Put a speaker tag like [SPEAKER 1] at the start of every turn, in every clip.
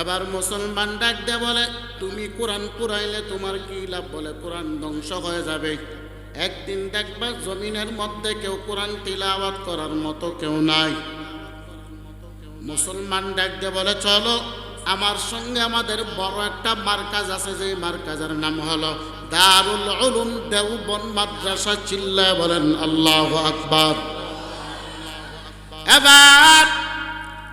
[SPEAKER 1] এবার মুসলমান ডাক দে বলে, তুমি কোরআন পুরাইলে তোমার কি লাভ? বলে, কোরআন ধ্বংস হয়ে যাবে। একদিন দেখবা জমিনের মধ্যে কেউ কোরআন তিলাওয়াত করার মতো কেউ নাই। মুসলমান ডাক দে বলে, চলো, আমার সঙ্গে আমাদের বড় একটা মার্কাজ আছে যে মার্কাজের নাম হলো দারুল উলুম দেওবন মাদ্রাসা চিল্লায় বলেন, আল্লাহ আকবার। এবার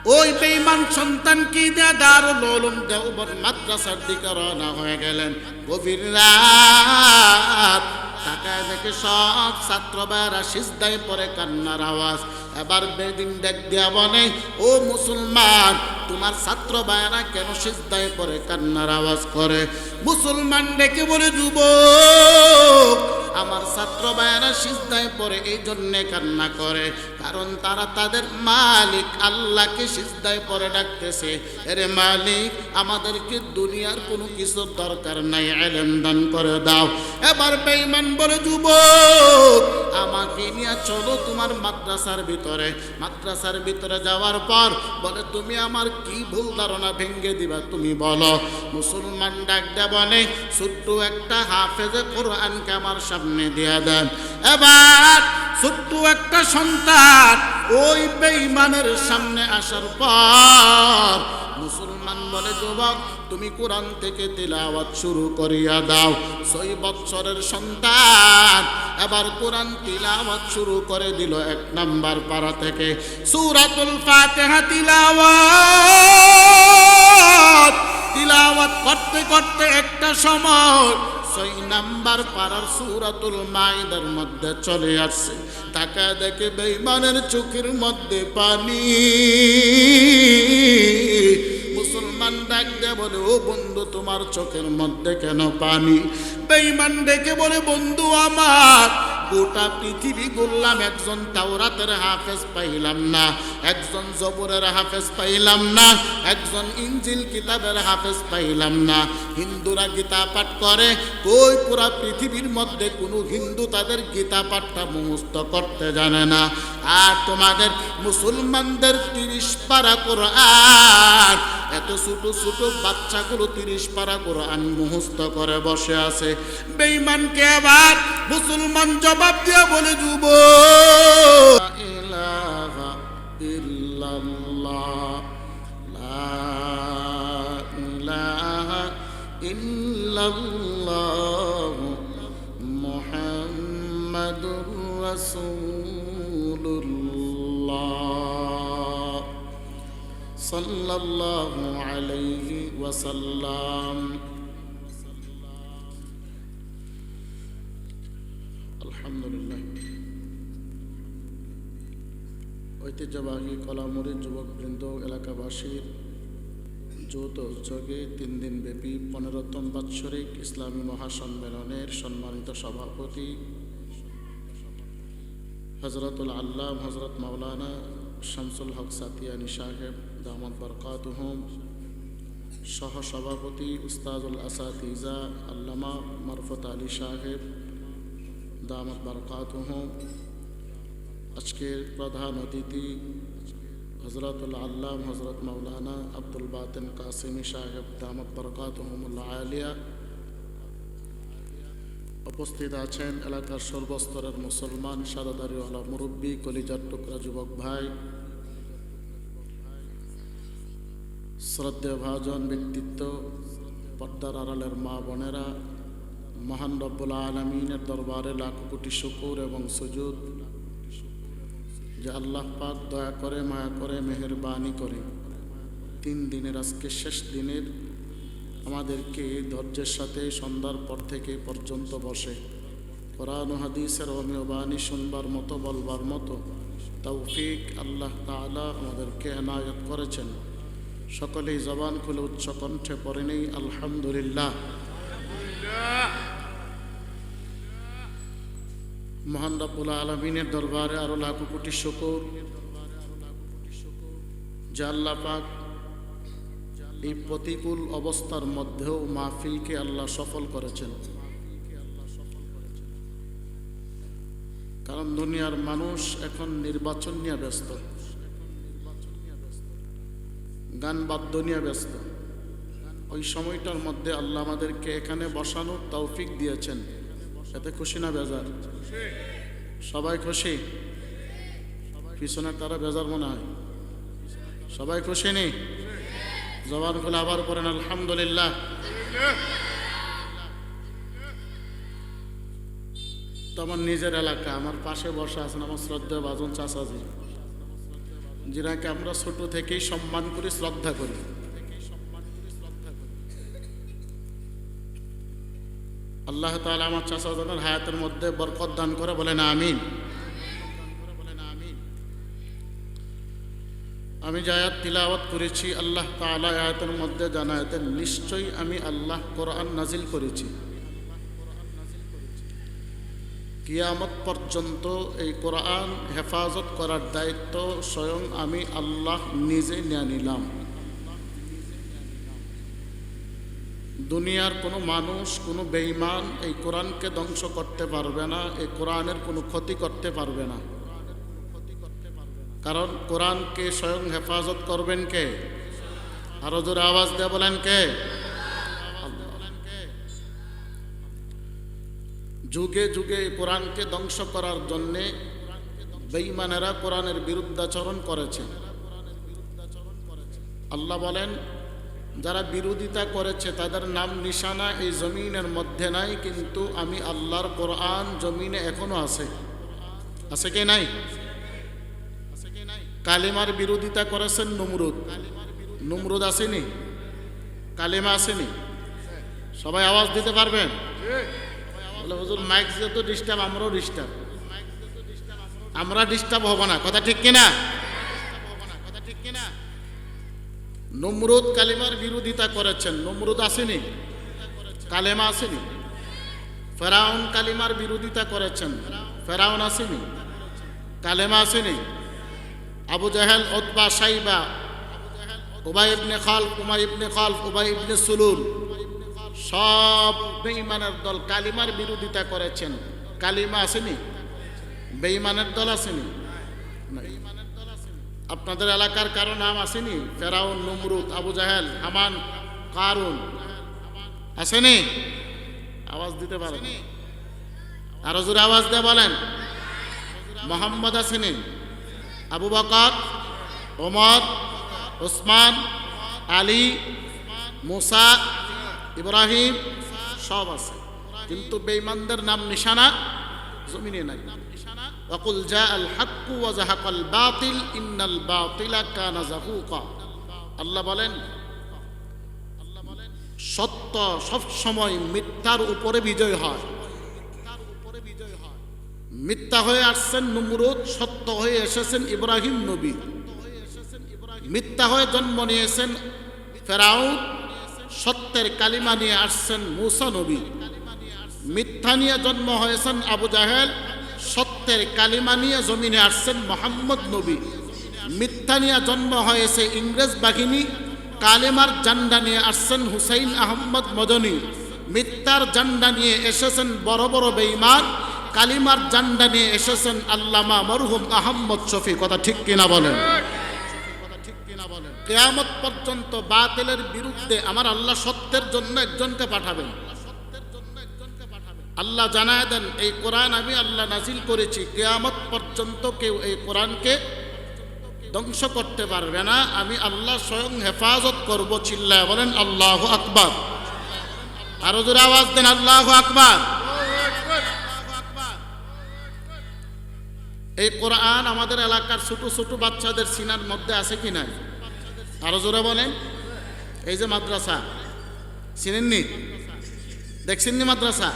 [SPEAKER 1] ওই বেঈমান সন্তান কি দিয়ে? দারুল উলুম দেওবন মাদ্রাসার দিকে রওনা হয়ে গেলেন। গভীর রাত। তাকায় দেখে সব ছাত্র ভাইরা সিজদায় পরে কান্নার আওয়াজ। এবার বেদিন দেখ দিয়া বলে, ও মুসলমান, তোমার ছাত্র ভাইরা কেন সিজদায় পরে কান্নার আওয়াজ করে? মুসলমান ডেকে বলে, যুবক, আমার ছাত্র ভাইয়েরা সিজদায় পড়ে এই জন্যে কান্না করে। কারণ তারা তাদের মালিক, আল্লাহকে সিজদায় পরে ডাকতেছে। এরে মালিক, আমাদেরকে দুনিয়ার কোনো কিছু দরকার নাই, এলেম দান করে দাও। এবার বেঈমান বলে, যুবক, আমাকে নিয়ে চলো তোমার মাদ্রাসার ভিতরে। মাদ্রাসার ভিতরে যাওয়ার পর বলে, তুমি আমার কি ভুল ধারণা ভেঙ্গে দিবা, তুমি বলো। মুসলমান ডাক দেয়া বলে, ছোট্ট একটা হাফেজে কোরআনকে আমার সামনে দিয়া দেন। এবার ছোট্ট একটা সন্তান ওই বেঈমানের সামনে আসার পর মুসলমান বলে, যুবক, তুমি কোরআন থেকে তিলাওয়াত শুরু করিয়া দাও। ছয় বৎসরের সন্তান এবার কোরআন তিলাওয়াত শুরু করে দিল এক নাম্বার পারা থেকে। সূরাতুল ফাতিহা তিলাওয়াত। তিলাওয়াত করতে করতে একটা সময় ছয় নাম্বার পাড়ার সুরাতুল মাইদার মধ্যে চলে আসছে। তাকা দেখে বেইমানের চোখের মধ্যে পানি। মুসলমান ডাক বলে, ও বন্ধু, তোমার চোখের মধ্যে কেন পানি? বেইমান ডেকে বলে, বন্ধু আমার, গোটা পৃথিবী ঘুরলাম একজন তাওরাতের হাফেজ পাইলাম না, একজন জবরের হাফেজ পাইলাম না, একজন ইঞ্জিল কিতাবের হাফেজ পাইলাম না। হিন্দুরা গীতা পাঠ করে কই পুরা পৃথিবীর মধ্যে কোনো হিন্দু তাদের গীতা পাঠটা মুখস্থ করতে জানে না। আর তোমাদের মুসলমানদের তিরিশ পারা কোরআন এত ছোট ছোট বাচ্চাগুলো তিরিশ পারা কোরআন মুহস্ত করে বসে আছে। বেঈমানকে আবার মুসলমান জবাব দিয়ে বলে যুব। ইল্লাল্লাহ মুহাম্মাদুর রাসূলুল্লাহ সাল্লাল্লাহু আলাইহি ওয়াসাল্লাম। আলহামদুলিল্লাহ। ঐতিহ্যবাহী কলামুরি যুবকবৃন্দ এলাকাবাসীর যৌথ উদ্যোগে তিন দিন ব্যাপী পনেরোতম বাৎসরিক ইসলামী মহাসম্মেলনের সম্মানিত সভাপতি হজরতুল আল্লাহ হজরত মাওলানা শামসুল হক সাতিয়ানি সাহেব। দামদ বরকাতহম সহ সভাপতি উস্তাজুল আসাতিজা আল্লামা মারফত আলী সাহেব দামদ বরকাতহম আজকের প্রধান অতিথি হজরতুল আল্লাম হজরত মৌলানা আব্দুল বাতেন কাসিমি সাহেব দামদ বরকাতহমুল্লাহ আলিয়া উপস্থিত আছেন এলাকার সর্বস্তরের মুসলমান সাদাদারিওয়ালা মুরব্বী কলিজার টুকরা যুবক ভাই শ্রদ্ধেয় ভাজন ব্যক্তিত্ব পর্দার আড়ালের মা বোনেরা, মহান রব্বুল আলমিনের দরবারে লাখ কোটি শুকুর এবং সুজুদ, যে আল্লাহ পাক দয়া করে, মায়া করে, মেহরবানি করে। তিন দিনের আজকে শেষ দিনের আমাদেরকে ধৈর্যের সাথে সন্ধ্যার পর থেকে পর্যন্ত বসে। কোরআন হাদিসের অমীয় বাণী শুনবার মতো, বলবার মতো তৌফিক আল্লাহ তাআলা আমাদেরকে এনায়ত করেছেন। সকলেই জবান খুলে উচ্চ কণ্ঠে পড়ে নেই, আলহামদুলিল্লাহ। মহান রব্বুল আলমিনের দরবারে আরও লাখো কোটি শকর। যে আল্লাহ পাক এই প্রতিকূল অবস্থার মধ্যেও মাহফিলকে আল্লাহ সফল করেছেন। কারণ দুনিয়ার মানুষ এখন নির্বাচন নিয়ে ব্যস্ত। গান বাদ্য নিয়ে ব্যস্ত। ওই সময়টার মধ্যে আল্লাহ আমাদেরকে এখানে বসানোর তৌফিক দিয়েছেন। এতে খুশি না বেজার? সবাই খুশি? পিছনে তারা বেজার মনে হয়। সবাই খুশি নেই জবান খুলে আবার করেন আলহামদুলিল্লাহ। তো আমার নিজের এলাকা, আমার পাশে বসা আছেন আমার শ্রদ্ধা বাজন চাচাজি। যিনাকে আমরা ছোট থেকেই সম্মান করি, শ্রদ্ধা করি। আল্লাহ তাআলা আমার চাচাজনের হায়াতের মধ্যে বরকত দান করে, বলেন আমিন। আমি যে আয়াত তিলাওয়াত করেছি, আল্লাহ তাআলা আয়াতের মধ্যে জানায়াতেন নিশ্চয়ই আমি আল্লাহ কোরআন নাজিল করেছি। কিয়ামত পর্যন্ত এই কোরআন হেফাজত করার দায়িত্ব স্বয়ং আমি আল্লাহ নিজে নিয়ে নিলাম। দুনিয়ার কোনো মানুষ, কোনো বেঈমান এই কোরআনকে ধ্বংস করতে পারবে না, এই কোরআনের কোনো ক্ষতি করতে পারবে না। কারণ কোরআনকে স্বয়ং হেফাজত করবেন কে? আরও জোরে আওয়াজ দিয়ে বলেন কে? যুগে যুগে কোরআনকে ধ্বংস করার জন্যে বেঈমানেরা কোরআনের বিরুদ্ধাচরণ করেছে। আল্লাহ বলেন, যারা বিরোধিতা করেছে তাদের নাম নিশানা এই জমিনের মধ্যে নাই, কিন্তু আমি আল্লাহর কোরআন জমিনে এখনও আছে। আছে কি নাই? কালিমার বিরোধিতা করেছেন নমরুদ। নমরুদ আসেনি? কালেমা আসেনি? সবাই আওয়াজ দিতে পারবেন? বলে, হুজুর মাইক যেহেতু ডিস্টার্ব আমরাও ডিস্টার্ব আমরা ডিস্টার্ব হব না। কথা ঠিক কিনা? কথা ঠিক কিনা নমরুদ কালিমার বিরোধিতা করেছেন। নমরুদ আসেনি? কালেমা আসেনি। ফেরাউন কালিমার বিরোধিতা করেছেন। ফেরাউন আসেনি। কালেমা আসেনি। আবু জাহেল ওতবা সাইবা। উবাই ইবনে খালফ, উমাই ইবনে খালফ, উবাই ইবনে সুলুল। সব বেঈমানের দল কালিমার বিরোধিতা করেছেন। কালিমা আসেনি? বেঈমানের দল আসেনি। আপনাদের এলাকার কারও নাম আসেনি? ফেরাউন নমরুদ আবু জাহেল হামান কারুন। আসেনি? আওয়াজ দিতে পারেন। আরও জোরে আওয়াজ দিয়ে বলেন। মোহাম্মদ আসেনি। আবু বকর ওমর ওসমান আলী মুসা ইব্রাহিম সব আছে কিন্তু বেঈমানদের নাম নিশানা জমিনে নাই وقل جاء الحق وزهق الباطل إن الباطل كان زهوقا আল্লাহ বলেন সত্য সব সময় মিথ্যার উপরে বিজয় হয় মিথ্যা হয়ে আসছেন নমরুদ সত্য হয়ে এসেছেন ইব্রাহিম নবী মিথ্যা হয়ে জন্ম নিয়েছেন ফেরাউন সত্যের কালিমা নিয়ে আসছেন মুসা নবী। মিথ্যা নিয়ে জন্ম হয়েছেন আবু জাহেল, সত্যের কালিমা নিয়ে জমিনে আসছেন মোহাম্মদ নবী। মিথ্যা নিয়ে জন্ম হয়েছে ইংরেজ বাহিনী, কালেমার জান্ডা নিয়ে আসছেন হুসাইন আহম্মদ মদনী। মিথ্যার জান্ডা নিয়ে এসেছেন বড় বড় বেঈমান, কালিমার জান্ডা নিয়ে এসেছেন আল্লামা মরহুম আহম্মদ শফি। কথা ঠিক কিনা বলেন? কেয়ামত পর্যন্ত বাতিলের বিরুদ্ধে আমার আল্লাহ সত্যের জন্য একজনকে পাঠাবেন। আল্লাহ জানায় দেন, এই কোরআন আমি আল্লাহ নাজিল করেছি। কেয়ামত পর্যন্ত কেউ এই কোরআনকে ধ্বংস করতে পারবে না। আমি আল্লাহ স্বয়ং হেফাজত করব। চিল্লায় বলেন, আল্লাহ আকবার। আরও জোরে আওয়াজ দেন, আল্লাহ আকবার। এই কোরআন আমাদের এলাকার ছোট ছোট বাচ্চাদের সিনার মধ্যে আছে কি নাই? আরও জোরে বলেন। এই যে মাদ্রাসা, চিনেননি? দেখছেননি মাদ্রাসা?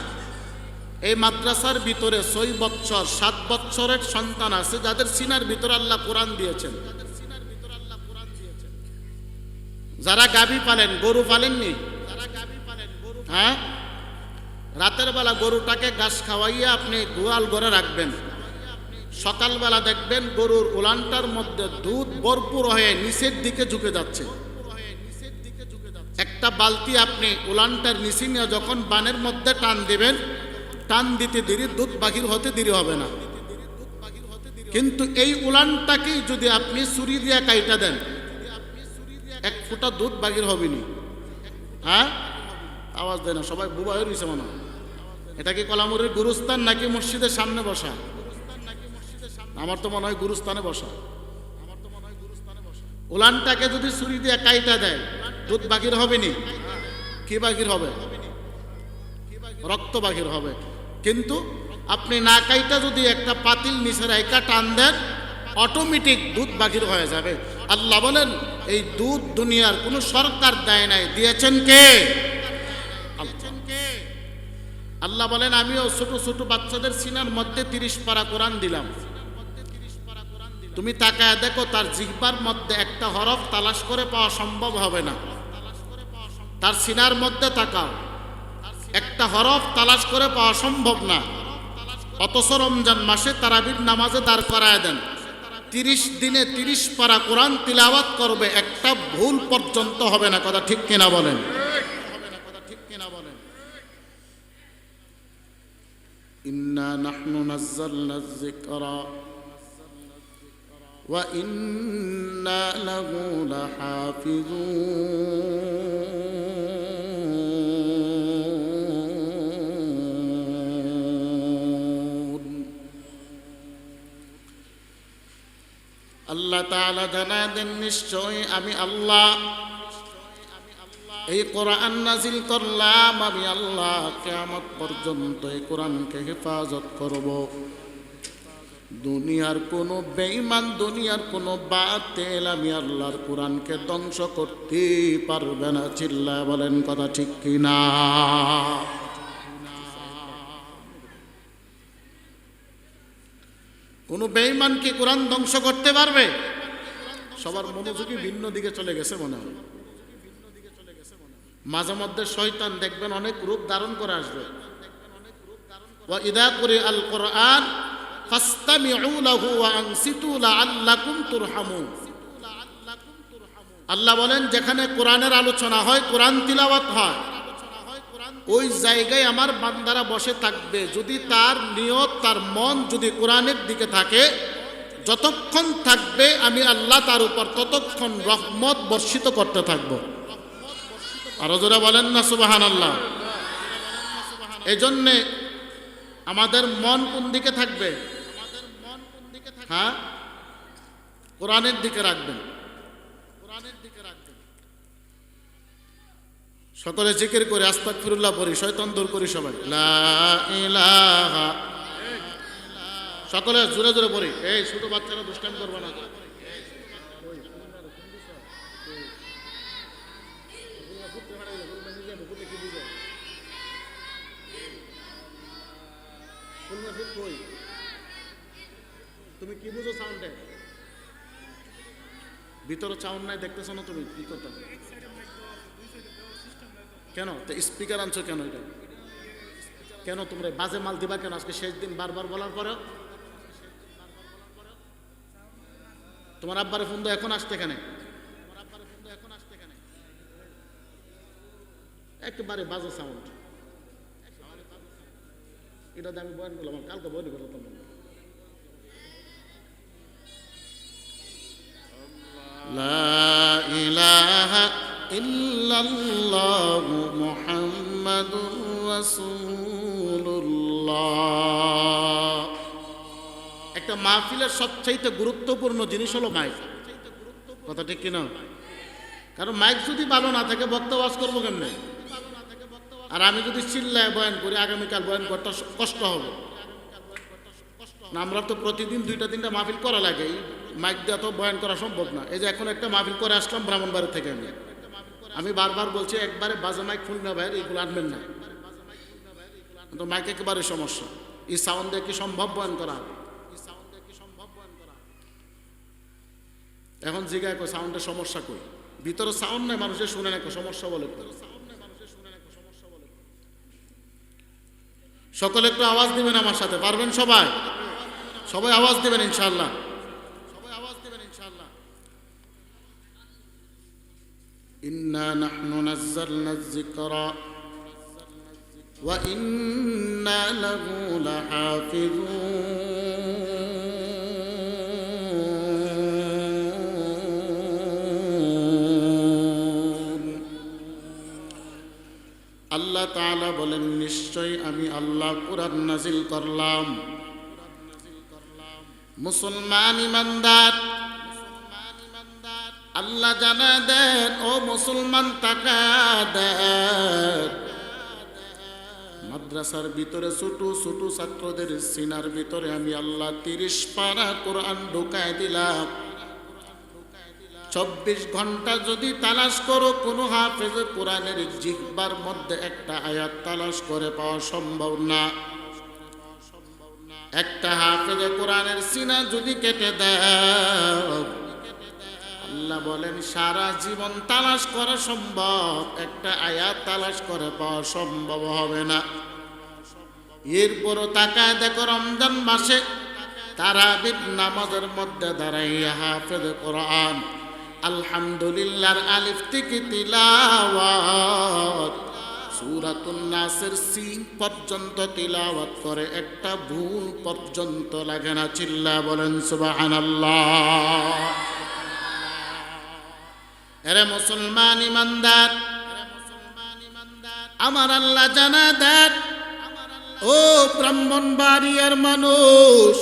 [SPEAKER 1] এই মাদ্রাসার ভিতরে ছয় বৎসর, সাত বৎসরের সন্তান আছে যাদের সিনার ভিতরে আল্লাহ কোরআন দিয়েছেন। যারা গাভী পালেন, গরু পালেননি? হ্যাঁ? রাতের বেলা গরুটাকে ঘাস খাওয়াইয়া আপনি গোয়াল ঘরে রাখবেন। সকালবেলা দেখবেন গরুর উলানটার মধ্যে দুধ ভরপুর হয়ে নিচের দিকে ঝুঁকে যাচ্ছে। একটা বালতি আপনি উলানটার নিচে নিয়ে যখন বানের মধ্যে টান দিবেন, টান দিতে দেরি, দুধ বাহির হতে দেরি হবে না। কিন্তু এই উলানটাকেই যদি আপনি ছুরি দিয়া কাইটা দেন, এক ফোঁটা দুধ বাহির হবে নি হ্যাঁ? আওয়াজ দেয় না, সবাই বুবা হয়ে রয়েছে মনে। এটা কি কলামুরের গুরুস্থান নাকি মসজিদের সামনে বসা? আমার তো মনে হয় গুরুস্থানে বসা। উলানটাকে যদি ছুরি দিয়ে কাইটা দেয়, দুধ বাকির হবে নি কি বাকির হবে? রক্ত বাকির হবে। কিন্তু আপনি না কাইটা যদি একটা পাতিল নিচে রাইকা টান দেন অটোমেটিক দুধ বাকির হয়ে যাবে। আল্লাহ বলেন, এই দুধ দুনিয়ার কোনো সরকার দেয় নাই। দিয়েছেন কে। আল্লাহ বলেন, আমিও ছোট ছোট বাচ্চাদের সিনার মধ্যে তিরিশ পারা কোরআন দিলাম। তুমি তাকায় দেখো, তার জিহ্বার মধ্যে একটা হরফ তালাশ করে পাওয়া সম্ভব হবে না। তার সিনার মধ্যে তাকাও। একটা হরফ তালাশ করে পাওয়া সম্ভব না। অথচ রমজান মাসে তারাবির নামাজে দাঁড় করায় দেন। তিরিশ দিনে তিরিশ পারা কোরআন তিলাওয়াত করবে, একটা ভুল পর্যন্ত হবে না। কথা ঠিক কিনা বলেন? ইন্না নাহনু নাজ্জালনা যিকরা। ইন্না লাহু লাহাফিজুন আল্লাহ তাআলা জানায় দেন নিশ্চয় আমি আল্লাহ। এই কোরআন নাজিল করলাম, আমি আল্লাহ কেয়ামত পর্যন্ত এই কোরআনকে হেফাজত করব। দুনিয়ার কোনো বেঈমান, দুনিয়ার কোনো বাতেল। আমি আল্লাহর কোরআনকে ধ্বংস করতে পারবে না, চিল্লায় বলেন কথা ঠিক কিনা? কোনো বেঈমান কি কোরআন ধ্বংস করতে পারবে? সবার মনোযোগী ভিন্ন দিকে চলে গেছে মনে হয়। মাঝে মধ্যে শয়তান দেখবেন অনেক রূপ ধারণ করে আসবে। ইদা করে আল কোরআন আল্লাহ বলেন, যেখানে কোরআনের আলোচনা হয়, কোরআন তিলাওয়াত হয়। ওই জায়গায় আমার বান্দারা বসে থাকবে। যদি তার নিয়ত, তার মন যদি কোরআনের দিকে থাকে, যতক্ষণ থাকবে আমি আল্লাহ তার উপর ততক্ষণ রহমত বর্ষিত করতে থাকব। আরও জোরে বলেন না সুবাহান আল্লাহ এই জন্যে আমাদের মন কোন দিকে থাকবে? হ্যাঁ? কোরআনের দিকে রাখবেন। কোরআনের দিকে রাখবেন। সকলে জিকির করে আস্তাক ফিরুল্লাহ পড়ি, শয়তান দূর করি সবাই। সকলে জোরে জোরে পড়ি। এই ছোট বাচ্চারা দুষ্টামি করবে না। তুমি কি বুঝো সাউন্ডে ভিতরে সাউন্ড নাই, দেখতেছো না তুমি? কি করতে কেন? তো স্পিকার আনছো কেন এটা? কেন তোমরা বাজে মাল দিবা কেন? আজকে শেষ দিন বারবার বলার পরেও? তোমার আব্বারে ফোন এখন আসতে কেন একেবারে বাজে সাউন্ড এটা আমি বয়ান করলাম, কালকে বয়ান করলাম لا إله إلا الله محمد رسول الله একটা মাহফিলের সবচাইতে গুরুত্বপূর্ণ জিনিস হলো মাইক কথা ঠিক কিনা কারণ মাইক যদি ভালো না থাকে বক্তা ওয়াজ করবো কেমনে আর আমি যদি চিল্লায় বয়ান করি আগামীকাল বয়ান করতে কষ্ট হবে না আমরা তো প্রতিদিন দুইটা তিনটা মাহফিল করা লাগে এই মাইক দিয়ে তো বয়ান করা সম্ভব না। এই যে এখন একটা মাহফিল করে আসলাম ব্রাহ্মণবাড়ি থেকে আমি। আমি বারবার বলছি, একবারে বাজে মাইক ফুল না ভাইয়ের এইগুলো আনবেন না। তো মাইক একেবারে সমস্যা। এই সাউন্ড দিয়ে কি সম্ভব বয়ান করা? এখন জিগায় কো সাউন্ডের সমস্যা কই? ভিতরে সাউন্ড নাই, মানুষের শুনে নাকো সমস্যা বলে। সকলে একটু আওয়াজ দিবেন আমার সাথে, পারবেন সবাই? সবাই আওয়াজ দিবেন ইনশাআল্লাহ সবাই আওয়াজ দেবেন ইনশাআল্লাহ ইন্না নাহনু নাযালনা যিকরা ওয়া ইন্না লাহু লাহাফিজুন আল্লাহ তাআলা বলেন নিশ্চয়ই আমি আল্লাহ কোরআন নাজিল করলাম মুসলমান ইমানদার আল্লাহ জানা দেন, ও মুসলমান টাকা দেন। মাদ্রাসার ভিতরে ছোট ছোট ছাত্রদের সিনার ভিতরে আমি আল্লাহ তিরিশ পারা কোরআন ঢুকায় দিলাম। চব্বিশ ঘণ্টা যদি তালাশ করো, কোনো হাফেজ কোরআনের জিহ্বার মধ্যে একটা আয়াত তালাশ করে পাওয়া সম্ভব না। একটা হাফেজে কোরআনের সিনা যদি কেটে দেয় আল্লাহ বলেন, সারা জীবন তালাশ করা সম্ভব, একটা আয়াত তালাশ করে পাওয়া সম্ভব হবে না। এরপরও তাকায় দেখো, রমজান মাসে তারা নামাজের মধ্যে দাঁড়াইয়া হাফেজ কোরআন, আলহামদুলিল্লাহর আলিফ থেকে তিলাওয়াত, সুরাতুন নাসের সিন পর্যন্ত তিলাওয়াত করে, একটা ভুল পর্যন্ত লাগে না। চিল্লা বলেন, সুবহানাল্লাহ। এরে মুসলমান ইমানদার, আমার আল্লাহ জানা দেন। ও ব্রাহ্মণ বাড়িয়ার মানুষ,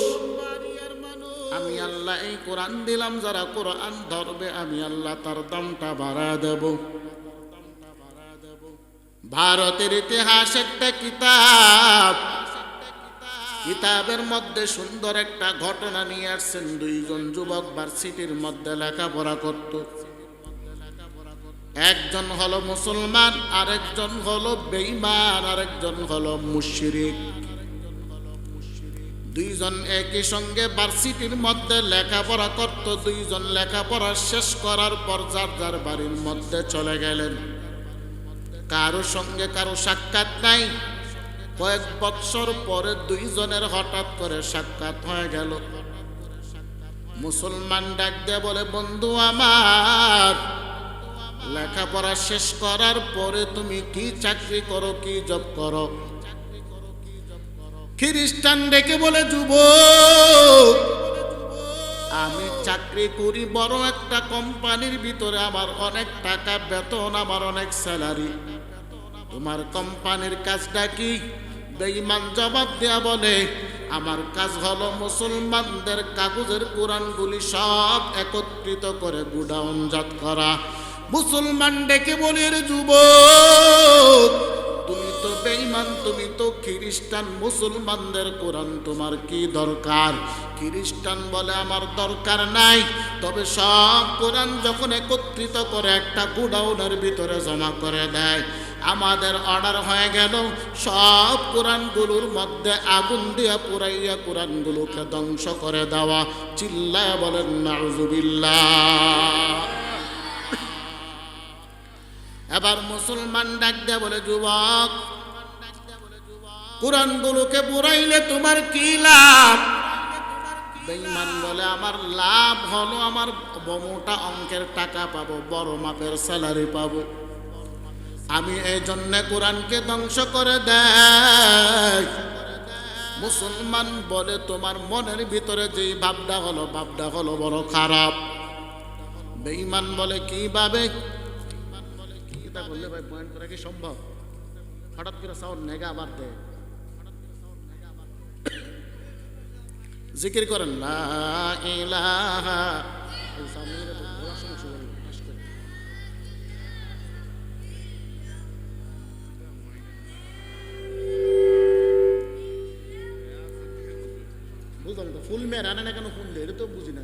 [SPEAKER 1] আমি আল্লাহ এই কোরআন দিলাম, যারা কোরআন ধরবে, আমি আল্লাহ তার দামটা বাড়া দেব। ভারতের ইতিহাস একটা কিতাব। কিতাবের মধ্যে সুন্দর একটা ঘটনা নিয়ে আসছেন দুইজন যুবক, ভার্সিটির মধ্যে লেখাপড়া করত। একজন হলো মুসলমান, আরেকজন হলো বেঈমান, আরেকজন হলো মুশরিক। দুইজন একই সঙ্গে ভার্সিটির মধ্যে লেখাপড়া করত, দুইজন লেখাপড়া শেষ করার পর যার যার বাড়ির মধ্যে চলে গেলেন। কারও সঙ্গে কারও সাক্ষাৎ নাই। কয়েক বৎসর পরে দুইজনের হঠাৎ করে সাক্ষাৎ হয়ে গেল। মুসলমান ডাক দিয়ে বলে, বন্ধু আমার লেখাপড়া শেষ করার পরে তুমি কি চাকরি করো, কি জব করো? খ্রিস্টান ডেকে বলে যুব আমি চাকরি করি বড় একটা কোম্পানির ভিতরে। আমার অনেক টাকা বেতন, আমার অনেক স্যালারি। তোমার কোম্পানির কাজটা কি? বেঈমান জবাব দেয়া বলে, আমার কাজ হলো মুসলমানদের কাগজের কোরআনগুলি সব একত্রিত করে গুডাউনজাত করা। মুসলমান ডেকে বলে, রে যুবক, তুমি তো বেঈমান, তুমি তো খ্রিস্টান, মুসলমানদের কোরআন তোমার কি দরকার? খ্রিস্টান বলে, আমার দরকার নাই। তবে সব কোরআন যখন একত্রিত করে, একটা গুডাউনের ভিতরে জমা করে দেয়। আমাদের অর্ডার হয়ে গেল, সব কোরআনগুলোর মধ্যে আগুন দিয়া পুরাইয়া কোরআনগুলোকে ধ্বংস করে দেওয়া। চিল্লায় বলেন, নাউজুবিল্লাহ। এবার মুসলমান ডাক দেয়া বলে, যুবক, কোরআনগুলোকে পুরাইলে তোমার কি লাভ? বেঈমান বলে, আমার লাভ হলো আমার মোটা অঙ্কের টাকা পাবো, বড় মাপের স্যালারি পাবো। আমি এই জন্যে কোরআনকে ধ্বংস করে দেয় মুসলমান বলে, তোমার মনের ভিতরে যেই ভাবটা হলো ভাবটা হলো বড় খারাপ। বেঈমান বলে, কীভাবে চিন্তা করলে ভাই পয়েন্ট করা কি সম্ভব? হঠাৎ করে সাউন্ড নেগা আবার দেয় জিকির করেন ফুল মেয়ের আনে না কেন ফোন দেয়? এটা তো বুঝি না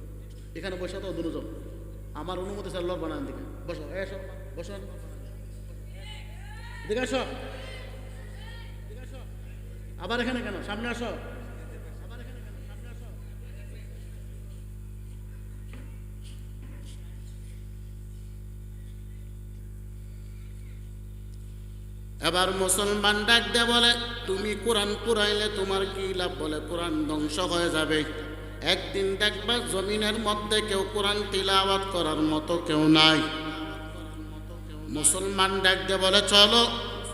[SPEAKER 1] এখানে বসে তো দুজন। আমার অনুমতি স্যার লড় বানান দিকে বসো এসো বসো। দিকে আসো। আবার এখানে কেন? সামনে আসো। এবার মুসলমান ডাক দিয়ে বলে, তুমি কোরআন পুরাইলে তোমার কি লাভ? বলে, কোরআন ধ্বংস হয়ে যাবে। একদিন দেখবা জমিনের মধ্যে কেউ কোরআন তিলাওয়াত করার মতো কেউ নাই। মুসলমান ডাক দিয়ে বলে, চলো,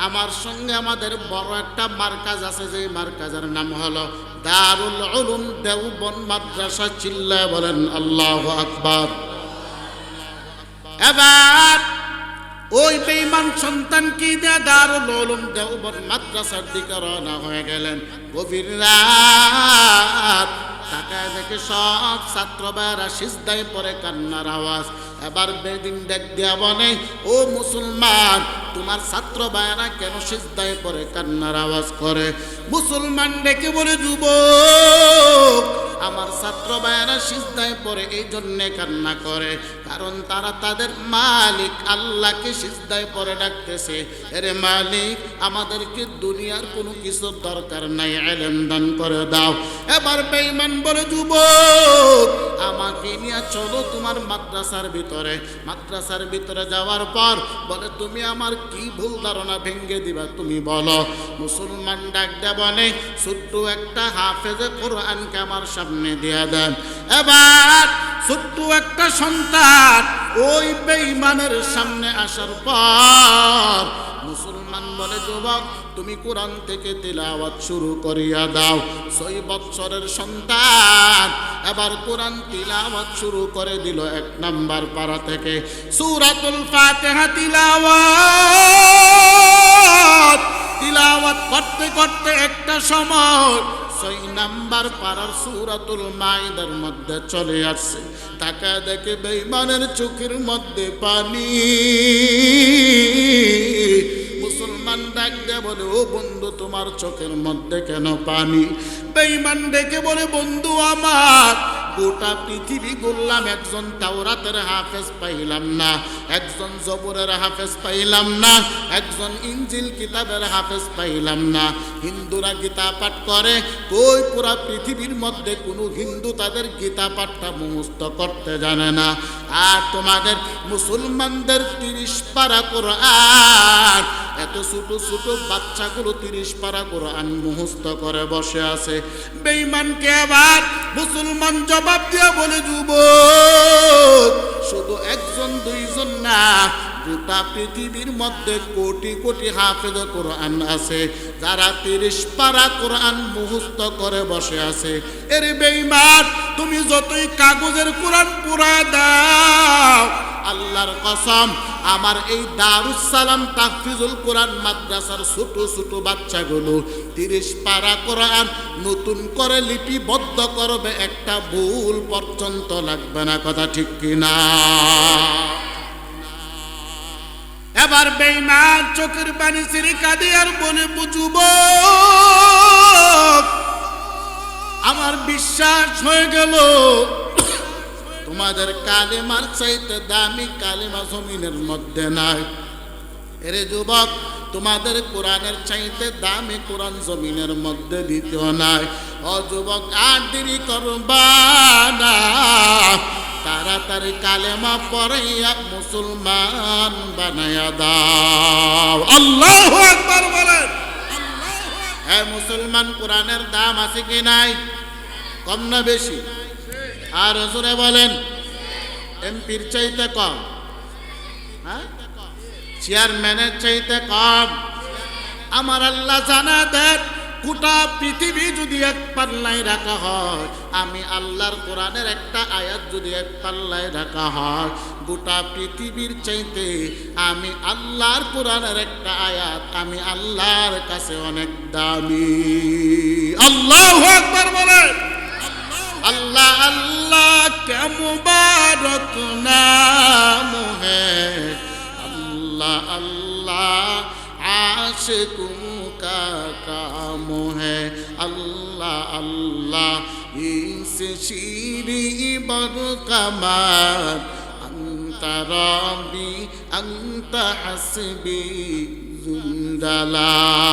[SPEAKER 1] আমার সঙ্গে আমাদের বড় একটা মার্কাজ আছে যে মার্কাজের নাম হলো দারুল উলুম দেওবন মাদ্রাসা চিল্লায় বলেন, আল্লাহ আকবার। এবার ওই বেঈমান সন্তান কি দিয়ে দারুল উলুম দেওবন মাদ্রাসার দিকে রওনা হয়ে গেলেন? গভীর রাত তাকায় দেখে সব ছাত্র ভাইয়েরা সিজদায় পরে কান্নার আওয়াজ। এবার বেদিন দেখ দিয়া বনে ও মুসলমান, তোমার ছাত্র ভাইয়েরা কেন সিজদায় পরে কান্নার আওয়াজ করে? মুসলমান ডেকে বলে, যুবক আমার ছাত্র ভাইয়েরা সিজদায় পরে এই জন্যে কান্না করে, কারণ তারা তাদের মালিক আল্লাহকে সিজদায় পরে ডাকতেছে। এরে মালিক, আমাদেরকে দুনিয়ার কোনো কিছুর দরকার নাই, এলেম দান করে দাও। এবার বেঈমান বলে, যুবক, আমাকে নিয়ে চলো তোমার মাদ্রাসার ভিতরে। মাদ্রাসার ভিতরে যাওয়ার পর বলে, তুমি আমার কি ভুল ধারণা ভেঙ্গে দিবা, তুমি বলো। মুসলমান ডাক দেবনে ছোট্ট একটা হাফেজে কোরআনকে আমার সামনে দিয়া দেন। এবার ছোট্ট একটা সন্তান ওই বেঈমানের সামনে আসার পর মুসলমান বলে, যুবক, তুমি কোরআন থেকে তিলাওয়াত শুরু করিয়া দাও। ছয় বৎসরের সন্তান এবার কোরআন তিলাওয়াত শুরু করে দিল এক নাম্বার পারা থেকে। সূরাতুল ফাতিহা তিলাওয়াত। তিলাওয়াত করতে করতে একটা সময় ছয় নাম্বার পাড়ার সুরাতুল মাইদার মধ্যে চলে আসছে। তাকে দেখে বেইমানের চোখের মধ্যে পানি। মুসলমান ডাক দিয়ে বলে, ও বন্ধু, তোমার চোখের মধ্যে কেন পানি? বেইমান ডেকে বলে, বন্ধু আমার, গোটা পৃথিবী ঘুরলাম একজন তাওরাতের হাফেজ পাইলাম না, একজন জবরের হাফেজ পাইলাম না, একজন ইঞ্জিল কিতাবের হাফেজ পাইলাম না। হিন্দুরা গীতা পাঠ করে কই পুরা পৃথিবীর মধ্যে কোনো হিন্দু তাদের গীতা পাঠটা মুখস্থ করতে জানে না। আর তোমাদের মুসলমানদের তিরিশ পারা কোরআন এত ছোট ছোট বাচ্চাগুলো তিরিশ পারা কোরআন মুহস্ত করে বসে আছে। বেঈমানকে আবার মুসলমান জবাব দিয়ে বলে যুব শুধু একজন, দুইজন না গোটা পৃথিবীর মধ্যে কোটি কোটি হাফেজ কোরআন আছে, যারা তিরিশ পারা কোরআন মুহস্ত করে বসে আছে। এর বেঈমান, তুমি যতই কাগজের কোরআন পুরা দাও, আল্লাহর কসম, আমার এই দারুস সালাম তাফিজুল কোরআন মাদ্রাসার ছোট ছোট বাচ্চাগুলো তিরিশ পারা কোরআন নতুন করে লিপিবদ্ধ করবে, একটা ভুল পর্যন্ত লাগবে না, কথা ঠিক কিনা? এবার বেইমান চোখের পানি সিঁড়ি কাঁদে আর বলে বুঝুব। আমার বিশ্বাস হয়ে গেল, তোমাদের কালেমার চাইতে দামি কালেমা জমিনের মধ্যে নাই। এরে যুবক, তোমাদের কোরআনের চাইতে দামি কোরআন জমিনের মধ্যে দ্বিতীয় নাই। অযুবক যুবক, আর দেরি করবা না। তাড়াতাড়ি কালেমা পড়াইয়া মুসলমান বানাইয়া দাও। আল্লাহ একবার বলেন। হ্যাঁ মুসলমান, কোরআনের দাম আছে কি নাই? কম না বেশি? আর জোরে বলেন। এমপির চাইতে কম। হ্যাঁ? চেয়ারম্যানের চাইতে কম। আমার আল্লাহ জানা দেন। গোটা পৃথিবী যদি এক পাল্লায় রাখা হয়, আমি আল্লাহর কোরআনের একটা আয়াত যদি এক পাল্লায় রাখা হয়, গোটা পৃথিবীর চাইতে আমি আল্লাহর কোরআনের একটা আয়াত, আমি আল্লাহর কাছে অনেক দামি। আল্লাহ একবার বলে আল্লাহ আল্লাহ কে নাম আল্লাহ আল্লাহ, আশেকুম का काम है अल्लाह अल्लाह इस शीरी बर कमाल अंतराबी अंत हसबी जुंदलाल